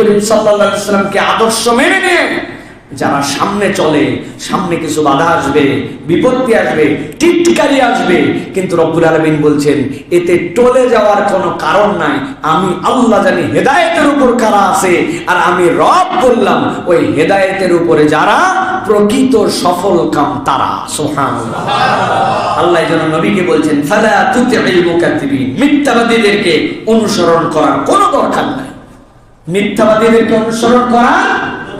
করিম সাল্লাহামকে আদর্শ মেনে নিয়ে যারা সামনে চলে, সামনে কিছু বাধা আসবে, বিপত্তি আসবে, টিটকারি আসবে, কিন্তু রব্বুল আলমিন বলছেন, এতে টলে যাওয়ার কোনো কারণ নাই। আমি আল্লাহ জানি উপর কারা আছে, আর আমি রব বললাম, ওই হেদায়েতের উপরে যারা প্রকৃত সফল কাম তারা। সোহান আল্লাহ যেন নবীকে বলছেন মিথ্যাবাদীদেরকে অনুসরণ করার কোনো দরকার নাই। মিথ্যাবাদীদেরকে অনুসরণ করার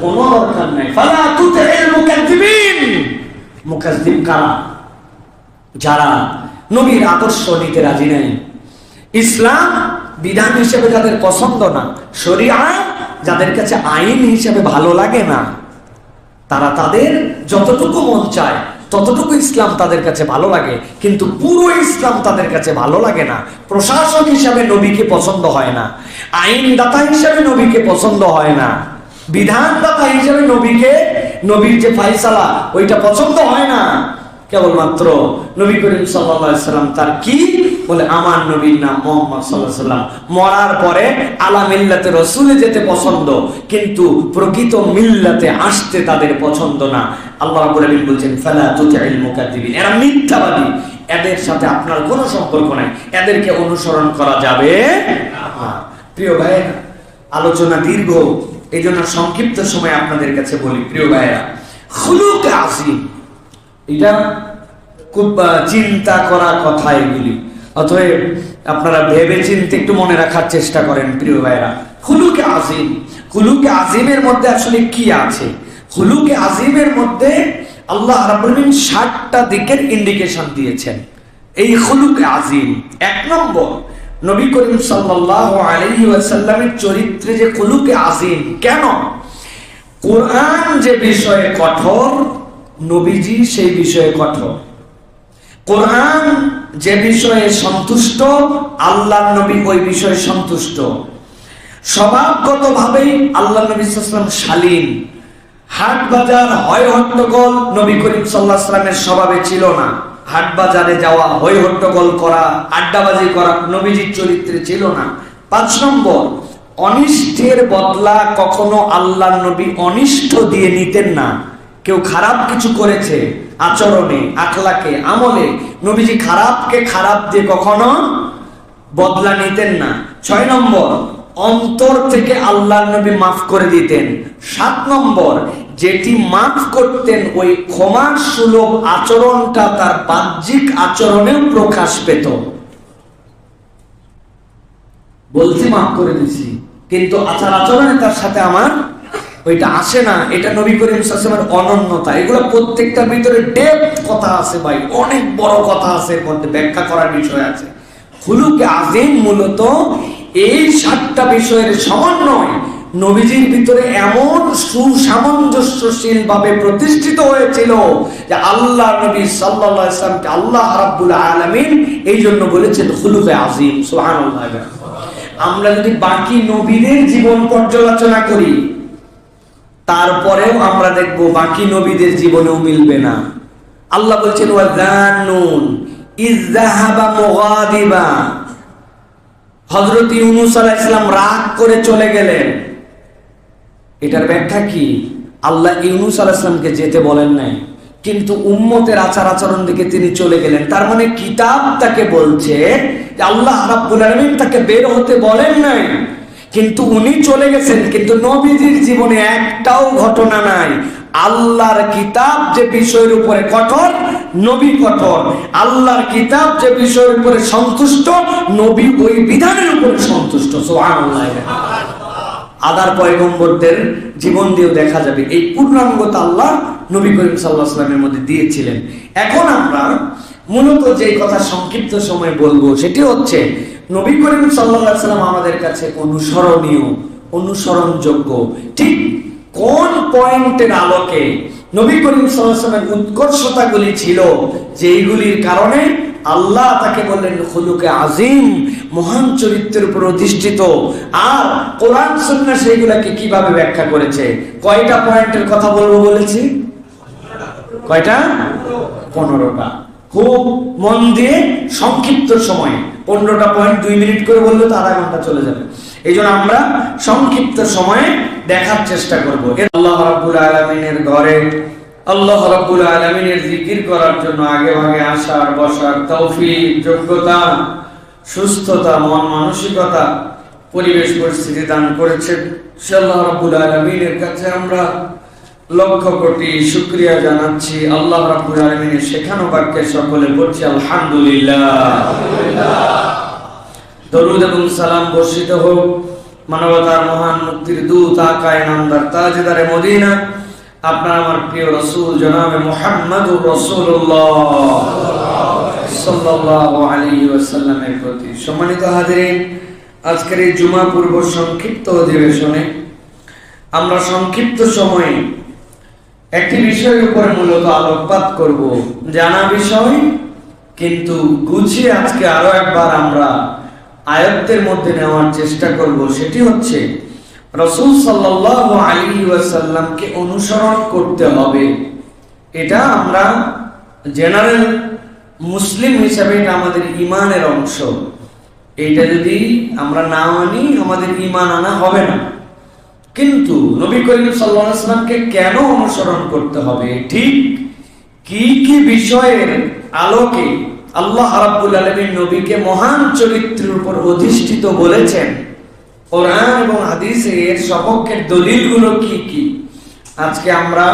কোনো দরকার নাই। ফালা তুতিল মুকাদ্দিবিন। মুকাদ্দিব কারা? যারা নবীর আদর্শ নিতে রাজি নাই। ইসলাম বিধান হিসেবে যাদের পছন্দ না, শরিয়া যাদের কাছে আইন হিসেবে ভালো লাগে না, তারা তাদের যতটুকু মন চায় ততটুকু ইসলাম তাদের কাছে ভালো লাগে, কিন্তু পুরো ইসলাম তাদের কাছে ভালো লাগে না। প্রশাসক হিসাবে নবীকে পছন্দ হয় না। আইনদাতা হিসাবে নবীকে পছন্দ হয় না। বিধানদাতা হিসাবে নবীকে, নবীর যে ফাইসালা, ওইটা পছন্দ হয় না। কেবলমাত্র নবী করিম সাল্লাম তার কি বলে, আমার নবীর নাম মোহাম্মদ সাল্লাহ সাল্লাম মরার পরে আলা মিল্লাতে রসুলে যেতে পছন্দ, কিন্তু প্রকৃত মিল্লাতে আসতে তাদের পছন্দ না। আল্লাহ আলামিন বলছেন, ফালা তুতিল মুকাদ্দিবিন। এরা মিথ্যাবাদী। এদের সাথে আপনার কোনো সম্পর্ক নাই। এদেরকে অনুসরণ করা যাবে প্রিয় ভাই আলোচনা দীর্ঘ। এই জন্য সংক্ষিপ্ত সময় আপনাদের কাছে বলি, প্রিয় ভাইয়েরা, খুলুক আসিম এটা খুব চিন্তা করা কথা এগুলি। অতএব আপনারা ভেবে চিন্তে একটু মনে রাখার চেষ্টা করেন, প্রিয় ভাইরা হুলুকে আজিম। হুলুকে আজিমের মধ্যে আসলে কি আছে? হুলুকে আজিমের মধ্যে আল্লাহ রাবুলিন ষাটটা দিকের ইন্ডিকেশন দিয়েছেন। এই হুলুকে আজিম, এক নম্বর, নবী করিম ওয়াসাল্লামের চরিত্রে যে হুলুকে আজিম, কেন? কোরআন যে বিষয়ে কঠোর, নবীজি সেই বিষয়ে কঠোর। কোরআন যে বিষয়ে সন্তুষ্ট আল্লাহ নবী ওই বিষয়ে সন্তুষ্ট। স্বভাবগত ভাবেই আল্লাহ নবী সাল্লাম শালীন হাট বাজার হয় হট্টগোল নবী করিম সাল্লাহ সাল্লামের স্বভাবে ছিল না। হাট বাজারে যাওয়া হই হট্টগোল করা, আড্ডাবাজি করা নবীজির চরিত্রে ছিল না। পাঁচ নম্বর, অনিষ্টের বদলা কখনো আল্লাহ নবী অনিষ্ট দিয়ে নিতেন না। কেউ খারাপ কিছু করেছে, আচরণে, আখলাকে, আমলে, নবীজি খারাপকে খারাপ দিয়ে কখনো বদলা নিতেন না। ছয় নম্বর, অন্তর থেকে আল্লাহ নবী মাফ করে দিতেন। সাত নম্বর, যেটি মাফ করতেন, ওই ক্ষমার সুলভ আচরণটা তার বাহ্যিক আচরণেও প্রকাশ পেত। বলছি মাফ করে দিছি, কিন্তু আচার আচরণে তার সাথে আমার ওইটা আসে না, এটা নবী করিম সাসেমের অনন্যতা। এগুলো প্রত্যেকটার ভিতরে ডেপথ কথা আছে ভাই, অনেক বড় কথা আছে, এর মধ্যে ব্যাখ্যা করার বিষয় আছে। হুলুকে আজিম মূলত এই সাতটা বিষয়ের সমন্বয় নবীজির ভিতরে এমন সুসামঞ্জস্যশীল ভাবে প্রতিষ্ঠিত হয়েছিল যে আল্লাহ নবী সাল্লাহ ইসলামকে আল্লাহ রাব্বুল আলমিন এই জন্য বলেছেন হুলুকে আজিম সুহানুল্লাহ আমরা যদি বাকি নবীদের জীবন পর্যালোচনা করি তারপরেও আমরা দেখব বাকি নবীদের জীবনেও মিলবে না। আল্লাহ বলছেন, ওয়াজানুন ইজাহাবা মুগাদিবা। ইউনূস আলাইহিস সালাম রাগ করে চলে গেলেন। এটার ব্যাখ্যা কি? আল্লাহ ইউনুস আলাইসলামকে যেতে বলেন নাই, কিন্তু উম্মতের আচার আচরণ দিকে তিনি চলে গেলেন। তার মানে কিতাব তাকে বলছে আল্লাহ রাব্বুল আলামিন তাকে বের হতে বলেন নাই। কিন্তু উনি চলে গেছেন, কিন্তু নবীজির জীবনে একটাও ঘটনা নাই। আল্লাহর কিতাব যে বিষয়ের উপরে কঠোর, নবী কঠোর। আল্লাহর কিতাব যে বিষয়ের উপরে সন্তুষ্ট, নবী ওই বিধানের উপরে সন্তুষ্ট। আদার পয়গম্বরদের জীবন দিয়েও দেখা যাবে, এই পূর্ণাঙ্গতা আল্লাহ নবী করিম সাল্লাহ সাল্লামের মধ্যে দিয়েছিলেন। এখন আমরা মূলত যে কথা সংক্ষিপ্ত সময় বলব, সেটি হচ্ছে নবী করিম সাল্লাম আমাদের কাছে অনুসরণীয়, অনুসরণযোগ্য। ঠিক কোন পয়েন্টের আলোকে নবী করিম সাল্লামের উৎকর্ষতাগুলি ছিল, যেইগুলির কারণে আল্লাহ তাকে বললেন, খুলুকে আজিম, মহান চরিত্রের উপর অধিষ্ঠিত। আর কোরআন, সুন্নাহ সেইগুলাকে কীভাবে ব্যাখ্যা করেছে? কয়টা পয়েন্টের কথা বলব বলেছি? কয়টা? পনেরোটা। খুব মন দিয়ে সংক্ষিপ্ত সময়ে, পনেরোটা পয়েন্ট দুই মিনিট করে বললে তো আধা ঘণ্টা চলে যাবে। এই জন্য আমরা সংক্ষিপ্ত সময়ে দেখার চেষ্টা করব। আল্লাহ রাব্বুল আলামিনের ঘরে, আল্লাহ রাব্বুল আলামিনের জিকির করার জন্য আগে ভাগে আসার, বসার তৌফিক, যোগ্যতা, সুস্থতা, মন মানসিকতা, পরিবেশ পরিস্থিতি দান করেছেন। সে আল্লাহ রাব্বুল আলামিনের কাছে আমরা লক্ষ কোটি শুক্রিয়া জানাচ্ছি। আল্লাহ রাব্বুল আলামিনের শেখানো বাক্যে সকলে পড়ছি, আলহামদুলিল্লাহ। দরুদ এবং সালাম বর্ষিত হোক, মানবতার মহান মুক্তির দূত আকায় নামদার তাজদারে মদিনা। আপনার আমার প্রিয় রসুল, জনাবে মোহাম্মদুর রসুল্লাহ সাল্লাল্লাহু আলাইহি প্রতি সম্মানিত হাজিরিন, আজকের এই জুমা পূর্ব সংক্ষিপ্ত অধিবেশনে আমরা সংক্ষিপ্ত সময়ে একটি বিষয়ের উপর মূলত আলোকপাত করব। জানা বিষয়, কিন্তু গুছিয়ে আজকে আরও একবার আমরা আয়ত্তের মধ্যে নেওয়ার চেষ্টা করব। সেটি হচ্ছে, রসুল সাল্লাল্লাহু আলাইহি ওয়াসাল্লামকে অনুসরণ করতে হবে। এটা আমরা জেনারেল মুসলিম হিসাবে এটা আমাদের ইমানের অংশ। এটা যদি আমরা না মানি, আমাদের ইমান আনা হবে না। কিন্তু নবী করিম সাল্লামকে কেন অনুসরণ করতে হবে? ঠিক কি কি বিষয়ের আলোকে আল্লাহ রাব্বুল আলামিন নবীকে মহান চরিত্রের উপর অধিষ্ঠিত বলেছেন? কোরআন এবং হাদিসে এর সপক্ষের দলিলগুলো কি কি? আজকে আমরা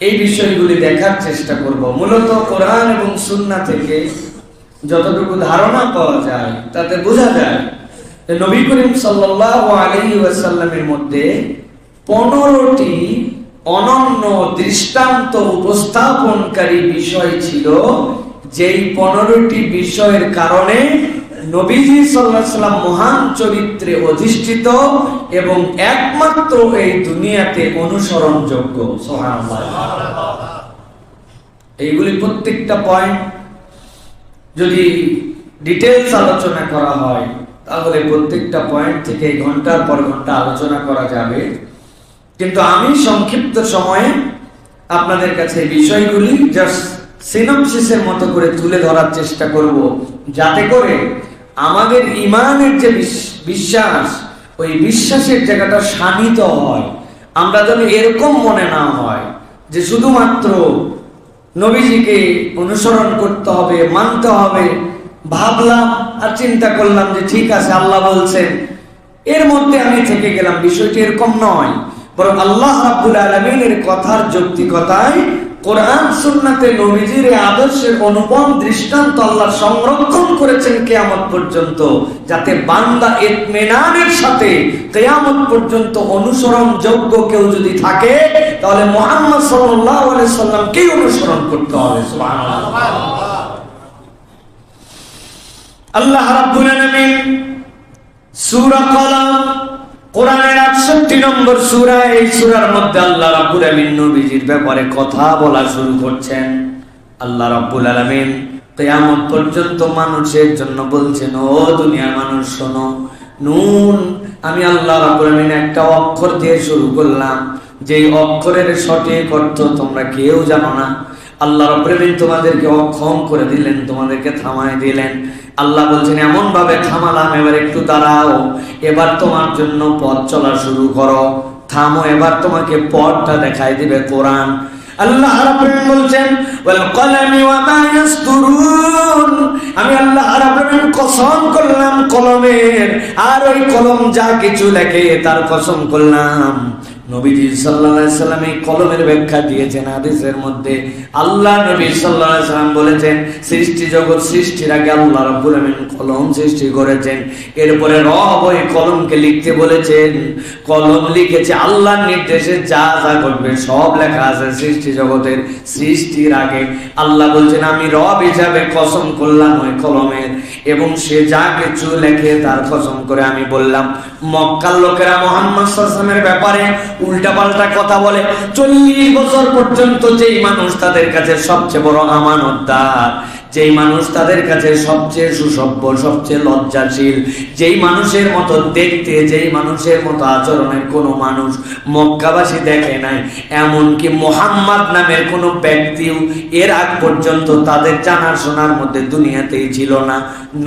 এই বিষয়গুলি দেখার চেষ্টা করব। মূলত কোরআন এবং সুন্না থেকে যতটুকু ধারণা পাওয়া যায়, তাতে বোঝা যায় নবী করিম ওয়াসাল্লামের মধ্যে পনেরোটি অনন্য দৃষ্টান্ত উপস্থাপনকারী বিষয় ছিল, যেই পনেরোটি বিষয়ের কারণে নবীজি সাল্লাহ সাল্লাম মহান চরিত্রে অধিষ্ঠিত এবং একমাত্র এই দুনিয়াতে অনুসরণযোগ্য। এইগুলি প্রত্যেকটা পয়েন্ট যদি ডিটেলস আলোচনা করা হয় তাহলে প্রত্যেকটা পয়েন্ট থেকে ঘণ্টার পর ঘণ্টা আলোচনা করা যাবে। কিন্তু আমি সংক্ষিপ্ত সময়ে আপনাদের কাছে বিষয়গুলি জাস্ট সিনপসিসের মতো করে তুলে ধরার চেষ্টা করব। যাতে করে আমাদের ইমানের যে বিশ্বাস, ওই বিশ্বাসের জায়গাটা শানিত হয়। আমরা যেন এরকম মনে না হয় যে শুধুমাত্র নবীজিকে অনুসরণ করতে হবে, মানতে হবে ভাবলাম আর চিন্তা করলাম যে ঠিক আছে, আল্লাহ বলছেন, এর মধ্যে আমি থেকে গেলাম। বিষয়টি এরকম নয়। বরং আল্লাহ রাব্বুল আলমিনের কথার যৌক্তিকতায় কোরআন, সুন্নাতে নবীজির আদর্শের অনুপম দৃষ্টান্ত আল্লাহ সংরক্ষণ করেছেন কেয়ামত পর্যন্ত, যাতে বান্দা সাথে কেয়ামত পর্যন্ত অনুসরণ যোগ্য কেউ যদি থাকে, তাহলে মোহাম্মদ আলাইহি সাল্লামকেই অনুসরণ করতে হবে। আল্লাহ রাব্বুল আলামিন সূরা কলম, কোরআনের 68 নম্বর সূরা এই সূরার মধ্যে আল্লাহ রাব্বুল আলামিন নবীজির ব্যাপারে কথা বলা শুরু করছেন। আল্লাহ রাব্বুল আলামিন কিয়ামত পর্যন্ত মানুষের জন্য বলছেন, ও দুনিয়ার মানুষ, শোনো, নুন, আমি আল্লাহ রাব্বুল আলামিন একটা অক্ষর দিয়ে শুরু করলাম। যেই অক্ষরের সঠিক অর্থ তোমরা কেউ জানো না। আল্লাহ রাব্বুল তোমাদেরকে অক্ষম করে দিলেন, তোমাদেরকে থামায় দিলেন। আল্লাহ বলছেন এমন ভাবে থামালাম, এবার একটু দাঁড়াও। এবার তোমার জন্য পথ চলা শুরু করো। থামো, এবার তোমাকে পথটা দেখাই দিবে কোরআন। আল্লাহ বলছেন আমি আল্লাহ কসম করলাম কলমের, আর ওই কলম যা কিছু লেখে তার কসম করলাম। কলমের ব্যাখ্যা দিয়েছেন হাদিসের মধ্যে। আল্লাহ নবী বলেছেন, সৃষ্টি জগৎ কলম সৃষ্টি করেছেন। এরপরে রব ওই কলমকে লিখতে বলেছেন। কলম লিখেছে আল্লাহর নির্দেশে যা যা করবে সব লেখা আছে সৃষ্টি জগতের সৃষ্টির আগে। আল্লাহ বলছেন, আমি রব হিসাবে কসম করলাম ওই কলমের, এবং সে যা কিছু লেখে তার কসম করে আমি বললাম। মক্কার লোকেরা মোহাম্মদ ব্যাপারে উল্টা পাল্টা কথা বলে, চল্লিশ বছর পর্যন্ত যেই মানুষ তাদের কাছে সবচেয়ে বড় আমানতদার, যেই মানুষ তাদের কাছে সবচেয়ে সুসভ্য, সবচেয়ে লজ্জাশীল, যেই মানুষের মতো দেখতে, যেই মানুষের মতো আচরণের কোনো মানুষ মক্কাবাসী দেখে নাই, এমনকি মোহাম্মদ নামের কোনো ব্যক্তিও এর আগ পর্যন্ত তাদের জানার শোনার মধ্যে দুনিয়াতেই ছিল না।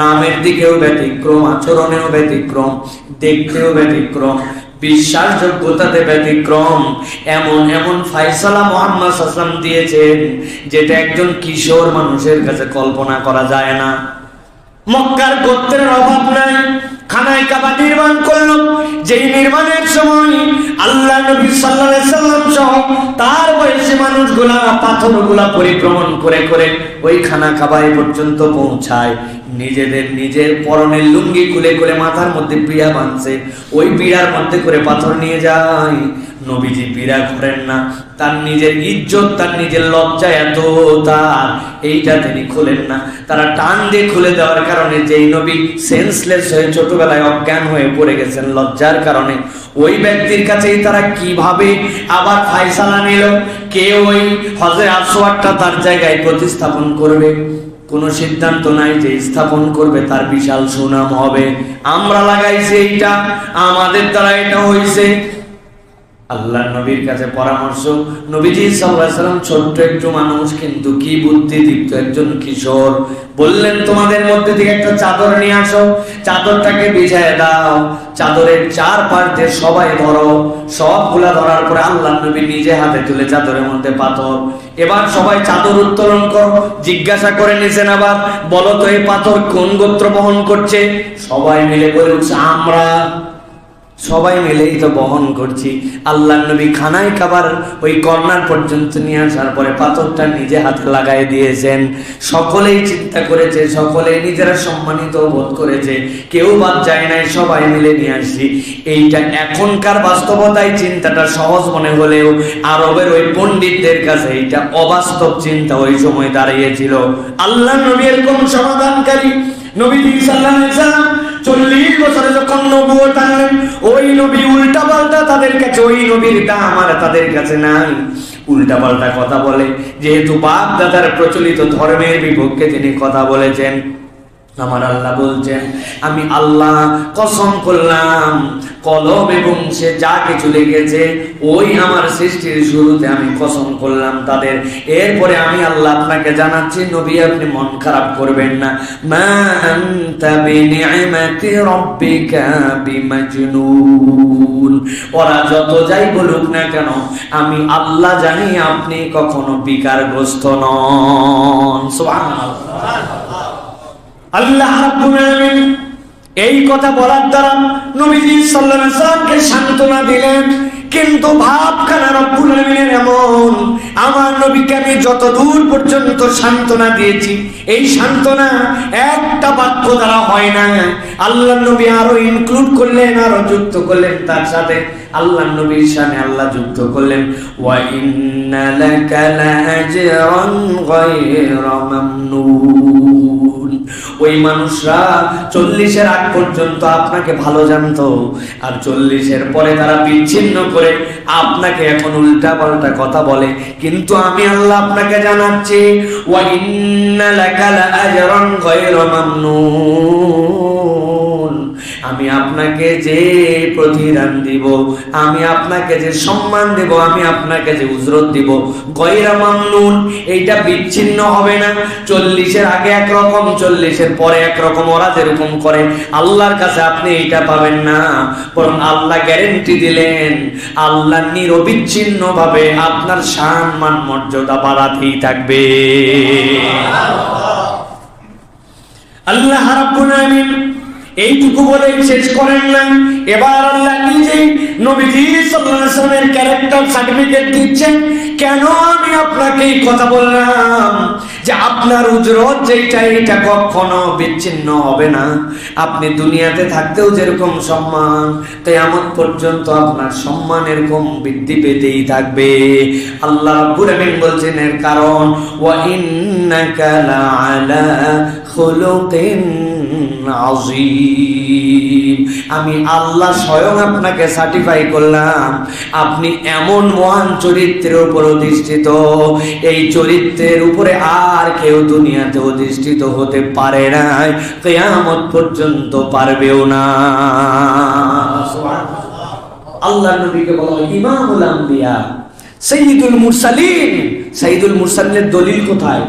নামের দিকেও ব্যতিক্রম, আচরণেও ব্যতিক্রম, দেখতেও ব্যতিক্রম। বিশ্বাসযোগ্যতাতে ব্যতিক্রম এমন এমন ফাইসালা মোহাম্মদ দিয়েছেন, যেটা একজন কিশোর মানুষের কাছে কল্পনা করা যায় না। মক্কার গোত্রের অভাব নাই, খানায় কাবা নির্মাণ করল। যেই নির্মাণের সময় আল্লাহ নবী সাল্লাম সহ তার বয়সী মানুষগুলা, পাথরগুলা পরিক্রমণ করে করে ওই খানা কাবায় পর্যন্ত পৌঁছায়। নিজেদের নিজের পরনের লুঙ্গি খুলে খুলে মাথার মধ্যে পিড়া বাঁধছে। ওই পিড়ার মধ্যে করে পাথর নিয়ে যায়। নবীজি পীড়া করেন না। তার নিজের ইজ্জত, তার নিজের লজ্জা এত তার। এইটা তিনি খুলেন না। তারা টান দিয়ে খুলে দেওয়ার কারণে যেই নবী সেন্সলেস হয়ে ছোটবেলায় অজ্ঞান হয়ে পড়ে গেছেন লজ্জার কারণে, ওই ব্যক্তির কাছেই তারা কীভাবে আবার ফাইসালা নিল? কে ওই হজে আসোয়ারটা তার জায়গায় প্রতিস্থাপন করবে? কোনো সিদ্ধান্ত নাই যে স্থাপন করবে, তার বিশাল সুনাম হবে। আমরা লাগাইছি এইটা, আমাদের দ্বারা এটা হয়েছে আল্লাহ নবীর কাছে পরামর্শ, নবীজি সাল্লাম ছোট্ট একটু মানুষ, কিন্তু কি বুদ্ধি দীপ্ত একজন কিশোর। বললেন, তোমাদের মধ্যে থেকে একটা চাদর নিয়ে আসো। চাদরটাকে বিছায় দাও। চাদরের চার পাশ সবাই ধরো। সবগুলা ধরার পরে আল্লাহ নবী নিজে হাতে তুলে চাদরের মধ্যে পাথর। এবার সবাই চাদর উত্তোলন করো। জিজ্ঞাসা করে নিছেন আবার, বলো তো, এই পাথর কোন গোত্র বহন করছে? সবাই মিলে বলে, আমরা সবাই মিলেই তো বহন করছি। আল্লাহ নবী খানায় খাবার ওই কর্নার পর্যন্ত নিয়ে আসার পরে পাথরটা নিজে হাতে লাগাই দিয়েছেন। সকলেই চিন্তা করেছে, সকলেই নিজেরা সম্মানিত বোধ করেছে। কেউ বাদ যায় নাই, সবাই মিলে নিয়ে আসছি। এইটা এখনকার বাস্তবতায় চিন্তাটা সহজ মনে হলেও আরবের ওই পণ্ডিতদের কাছে এইটা অবাস্তব চিন্তা ওই সময় দাঁড়িয়েছিল। আল্লাহ নবী এরকম সমাধানকারী নবী সাল্লাম চল্লিশ বছরে যখন নবুয়ত আনলেন ওই নবী উল্টা পাল্টা তাদের কাছে, ওই নবীর দাম আর তাদের কাছে নাই। উল্টা পাল্টা কথা বলে, যেহেতু বাপ দাদার প্রচলিত ধর্মের বিপক্ষে তিনি কথা বলেছেন আমার আল্লাহ বলছেন, আমি আল্লাহ কসম করলাম, কলম এবং সে যা কিছু লেগেছে ওই আমার সৃষ্টির শুরুতে আমি কসম করলাম তাদের। এরপরে আমি আল্লাহ আপনাকে জানাচ্ছি, নবী আপনি মন খারাপ করবেন না। ওরা যত যাই বলুক না কেন, আমি আল্লাহ জানি আপনি কখনো বিকারগ্রস্ত নন। সুবহানাল্লাহ। আল্লাহ এই কথা বলার দ্বারা নবীজি সাল্লামকে সান্ত্বনা দিলেন, কিন্তু ভাবখানা রব্বুল আলামিনের এমন, আমার নবীকে আমি যত দূর পর্যন্ত সান্ত্বনা দিয়েছি, এই সান্ত্বনা একটা বাক্য দ্বারা হয় না। আল্লাহ নবী আরও ইনক্লুড করলেন, আরও যুক্ত করলেন তার সাথে। আল্লাহ নবীর সামনে আল্লাহ যুক্ত করলেন। ওই মানুষরা চল্লিশের আগ পর্যন্ত আপনাকে ভালো জানতো, আর চল্লিশের পরে তারা বিচ্ছিন্ন করে আপনাকে এখন উল্টা পাল্টা কথা বলে। কিন্তু আমি আল্লাহ আপনাকে জানাচ্ছি, ওয়া ইন্না লাকা লাআজরান গায়রা মামনুন। আমি আপনাকে যে প্রতিদান দিব, আমি আপনাকে যে সম্মান দেব, আমি আপনাকে যে উজরত দিব। গয়রা মামনুন, এইটা বিচ্ছিন্ন হবে না। চল্লিশের আগে একরকম, চল্লিশের পরে একরকম ওরা যেরকম করে। আল্লাহর কাছে আপনি এইটা পাবেন না। বরং আল্লাহ গ্যারেন্টি দিলেন, আল্লাহ নিরবিচ্ছিন্ন ভাবে আপনার সম্মান মর্যাদা বাড়াতেই থাকবে। আল্লাহ রাব্বুল আলামিন এইটুকু বলে শেষ করেন না এবার আল্লাহ নিজেই নবীজি ক্যারেক্টার সার্টিফিকেট দিচ্ছেন। কেন আমি আপনাকে এই কথা বললাম? যে আপনার উজরত যেটা এটা কখনো বিচ্ছিন্ন হবে না। আপনি দুনিয়াতে থাকতেও যেরকম সম্মান, কিয়ামত পর্যন্ত আপনার সম্মান এরকম বৃদ্ধি পেতেই থাকবে। আল্লাহ আমিন বলছেন, এর কারণ, ওয়া ইন্নাকা লাআলা খুলুকিন আমি আল্লাহ স্বয়ং আপনাকে সার্টিফাই করলাম, আপনি এমন মহান চরিত্রের উপর অধিষ্ঠিত। এই চরিত্রের উপরে আর কেউ দুনিয়াতে অধিষ্ঠিত হতে পারে না কেয়ামত পর্যন্ত পারবেও না। আল্লাহ নবীকে বলা ইমামুল আম্বিয়া। সৈয়দুল মুরসালিন। সৈয়দুল মুরসালিনের দলিল কোথায়?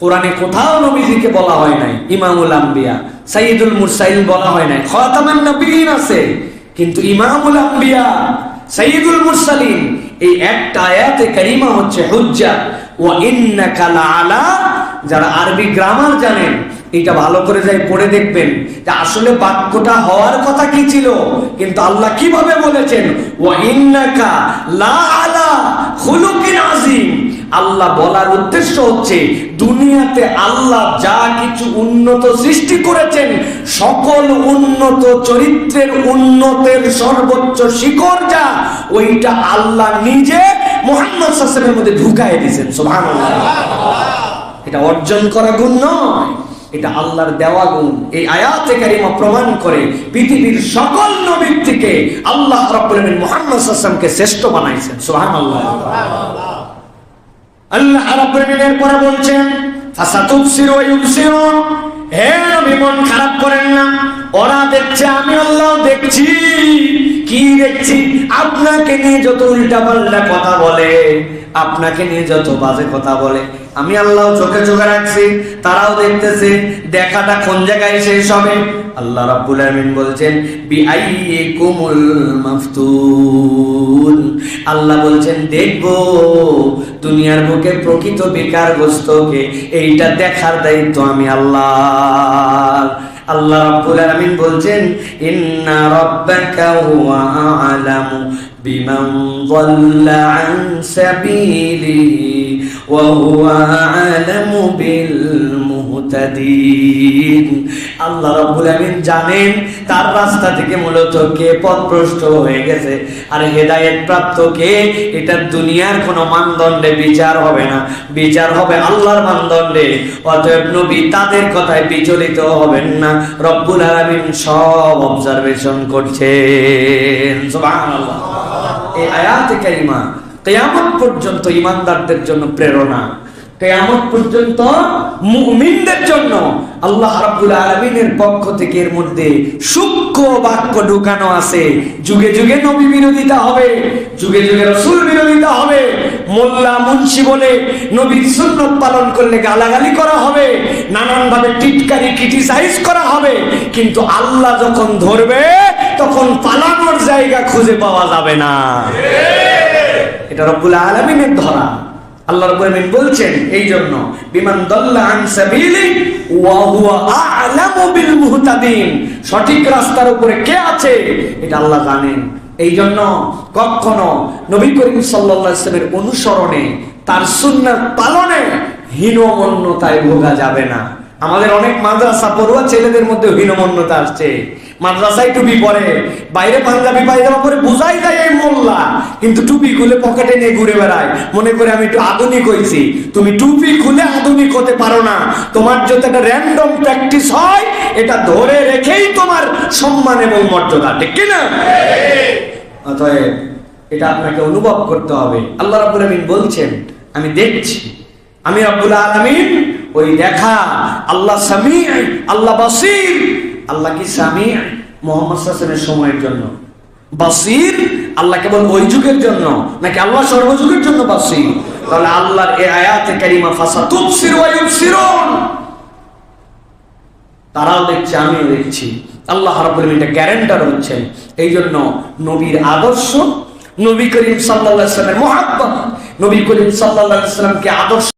কোরআনে কোথাও নবীজিকে বলা হয় নাই, ইমামুল আম্বিয়া। সৈয়দুল মুরসালিন বলা হয় নাই, খাতামান নবীন আছে, কিন্তু ইমামুল আম্বিয়া সাইদুল মুরসালিন, এই একটা আয়াতে কারিমা হচ্ছে হুজ্জা। ওয়া ইন্নাকা লাআলা, যারা আরবি গ্রামার জানেন এটা ভালো করে যাই পড়ে দেখবেন, যে আসলে বাক্যটা হওয়ার কথা কি ছিল, কিন্তু আল্লাহ কীভাবে বলেছেন, ওয়া ইন্নাকা লা আলা খুলুকিন আযীম আল্লাহ বলার উদ্দেশ্য হচ্ছে, দুনিয়াতে আল্লাহ যা কিছু উন্নত সৃষ্টি করেছেন, সকল উন্নত চরিত্রের উন্নতের সর্বোচ্চ শিখর যা, ওইটা আল্লাহ নিজে মোহাম্মদ সাসেমের মধ্যে ঢুকাই দিয়েছেন, সুবহানাল্লাহ। এটা অর্জন করা গুণ নয়, এটা আল্লাহর দেওয়া গুণ। এই আয়াতে কারিমা প্রমাণ করে পৃথিবীর সকল নবীর থেকে আল্লাহ রাব্বুল আলামিন মুহাম্মদ সাল্লাল্লাহু শ্রেষ্ঠ বানাইছেন, সুবহানাল্লাহ। আল্লাহ পরে বলছেন খারাপ করেন না। ওরা দেখছে আমি আল্লাহ দেখছি। কি দেখছি? আপনাকে নিয়ে যত উল্টা পাল্টা কথা বলে, আপনাকে নিয়ে যত বাজে কথা বলে, আমি আল্লাহ চোখে চোখে রাখছি, তারাও দেখতেছে, দেখাটা কোন জায়গায় শেষ হবে? আল্লাহ রাব্বুল আলামিন বলছেন, বিআইয়িকুমুল মাফতুন। আল্লাহ বলছেন, দেখব, দুনিয়ার বুকে প্রকৃত বেকার বেকারগ্রস্তকে এইটা দেখার দায়িত্ব আমি আল্লাহ আল্লাহ রাব্বুল আলামিন বলছেন, ইন্না রাব্বাকা হুয়া আ'লামু বিমান যাল্লা আন সাবিলিহি ওয়া হুয়া আ'লামু বিল আল্লাহ আলামিন জানেন তার রাস্তা থেকে মূলত কে পথভ্রষ্ট হয়ে গেছে। আর প্রাপ্ত কে? এটা দুনিয়ার কোনো মানদণ্ডে বিচার হবে না। বিচার হবে আল্লাহর মানদণ্ডে। অতএব নবী তাদের কথায় বিচলিত হবেন না। রব্বুল আলামিন সব অবজারভেশন করছেন। এই আয়াতে কারিমা কিয়ামত পর্যন্ত ইমানদারদের জন্য প্রেরণা। কেয়ামত পর্যন্ত মুমিনদের জন্য আল্লাহ রাব্বুল আলামিনের পক্ষ থেকে এর মধ্যে সূক্ষ্ম বাক্য ঢুকানো আছে। যুগে যুগে নবী বিরোধিতা হবে, যুগে যুগে রসুল বিরোধিতা হবে। মোল্লা মুন্সি বলে নবীর সুন্নত পালন করলে গালাগালি করা হবে নানান ভাবে টিটকারি ক্রিটিসাইজ করা হবে। কিন্তু আল্লাহ যখন ধরবে, তখন পালানোর জায়গা খুঁজে পাওয়া যাবে না। এটা রব্বুল আলামিনের ধরা। আল্লাহ রাব্বুল বলছেন এই জন্য বিমান সঠিক রাস্তার উপরে কে আছে? এটা আল্লাহ জানেন। এই জন্য কখনো নবী করিম আলাইহি অনুসরণে, তার সুন্নাত পালনে হীনমন্যতায় ভোগা যাবে না। আমাদের অনেক মাদ্রাসা পড়ুয়া ছেলেদের মধ্যে হীনমন্যতা আসছে। মাদ্রাসায় টুপি পরে, বাইরে পাঞ্জাবি পায়জামা পরে বুঝাই যায় এই মোল্লা। কিন্তু টুপি খুলে পকেটে নিয়ে ঘুরে বেড়ায়। মনে করে আমি একটু আধুনিক হয়েছি তুমি টুপি খুলে আধুনিক হতে পারো না। তোমার যদি একটা র্যান্ডম প্র্যাকটিস হয়, এটা ধরে রেখেই তোমার সম্মান এবং মর্যাদা, ঠিক কিনা অতএব এটা আপনাকে অনুভব করতে হবে। আল্লাহ রাব্বুল আলামিন বলছেন, আমি দেখছি। আমি রাব্বুল আলামিন, ওই দেখা, আল্লাহ সামি আল্লাহ বাসির আল্লাহ কি সামি মোহাম্মদ সাল্লামের সময়ের জন্য। বাসির? আল্লাহ কেবল ওই যুগের জন্য, নাকি আল্লাহ সর্বযুগের জন্য বাসির তাহলে আল্লাহর এই আয়াতে কারিমা ফাসা তুবসির ওয়া তারাও দেখছে, আমিও দেখছি। আল্লাহ এটা গ্যারান্টার হচ্ছেন। এই জন্য নবীর আদর্শ, নবী করিম আলাইহি ওয়াসাল্লামের মহাব্বত, নবী করিম সাল্লাল্লাহু আলাইহি ওয়াসাল্লামকে আদর্শ